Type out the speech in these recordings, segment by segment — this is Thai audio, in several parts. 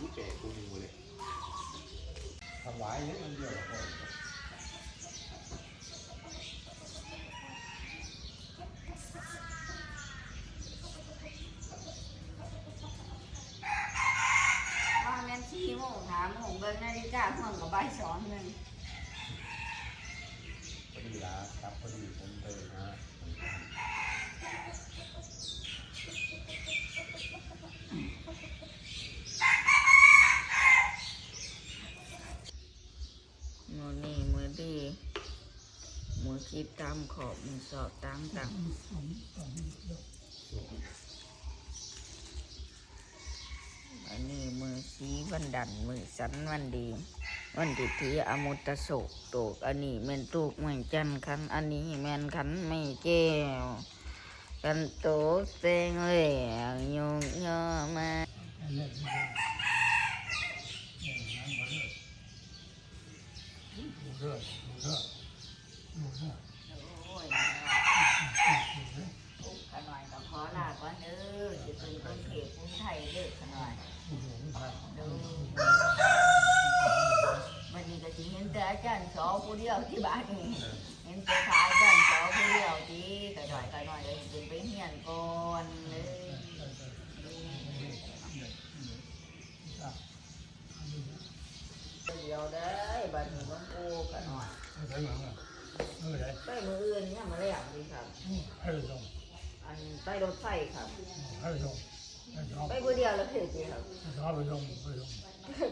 ผีแปลกกูมูเลยถวายเนี่ยมันเดียวพอว่าแม่นสี่โมงหาโมงเบิ่งนาฬิกาห่วงกับใบ่ายสองหนึ่งพอดีละครับพอดีผมไปนะ มือนี่มือดี มือคิดตามขอบมือสอบตามตังอันนี้มือสีวันดันมือสันวันดี วันที่ถืออมุตโศกโตกอันนี้แม่นตูกแม่นจันคัน อันนี้แม่นขันไม่แก้วกันโตกแตงเหล่ยงยอมา เรื่อยเรื่อยเรื่อย โอ้ยขน่อยก็ขอลาก่อนเด้อจะเป็น คนเขตกรุงไทยเด้อขน่อยด้อวันนี้ก็สิเห็นแต่อาจารย์สอผู้เดียวที่บ้านนี่เห็นแต่ขาอาจารย์สอผู้เดียวที่ขน่อยขน่อยเลยสิไปเฮียนก่อนเลยเดียวได้บัดนี้หลวงปู่ขน่อยไปเหมือนกันเอไรไปมืออื่นเนี่ยมาแล้วดีครับอันไปรถไฟครับ ไปผู้เดียวแล้วเถิดครับชอบไปลงไปลง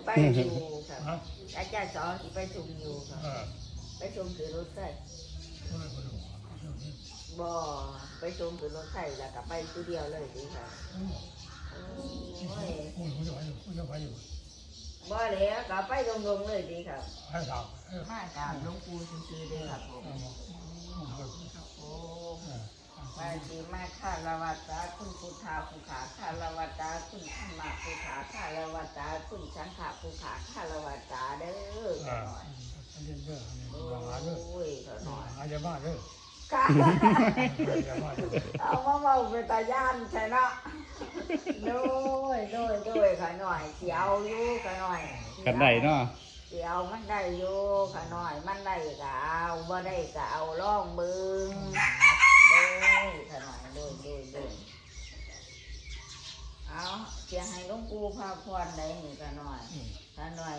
ไปอยู่ครับฮะ À, อาจารย์สอนที่ไปชมอยู่ครับ เออไปชมคือรถไฟไม่ไปลงบ่ไปชมคือรถไฟแล้วก็ไปผู้เดียวเลยดีครับโอ้ยคุณคุณจะไปคุณจะไปอยู่บ่แล้วก็ไปลงๆเลยดีครับให้ถามให้มาตามหลวงปู่ซื่อๆเลยครับผมโอ้ มาดีมาคารวะตาคุณพุทธาภูขาคารวะตาคุณธรรมะภูขาคารวะตาคุณสังฆะภูขาคารวะตาเด้อขอหน่อยเรื่องเรื่องโอหาเรื่อง้ยขอหน่อยหาจะบ้าเรื่องค่ะจะบ้าเรื่อเอามาเมาเป็นตาย่านใช่เนาะโดยโดยโดยขาหน่อยเสียวอยู่ขหน่อยกันได้เนาะเสียวมันได้อยู่ขหน่อยมันได้ก็เอาบ่ได้ก็เอาล่องเบึงโดยขาหน่อยโดยโดยโดยเอา เสียให้หลวงปู่พาพรได้นี่ขาหน่อยขาหน่อย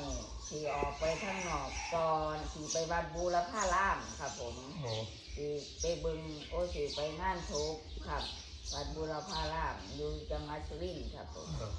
ขี่ออกไปข้างนอกก่อนขี่ไปวัดบูรพารามครับผมโอ้สิไปเบึงโอ้สิไปงานทุกข์ครับ วัดบุรพารามอยู่จังหวัดสุรินทร์ครับผมเออ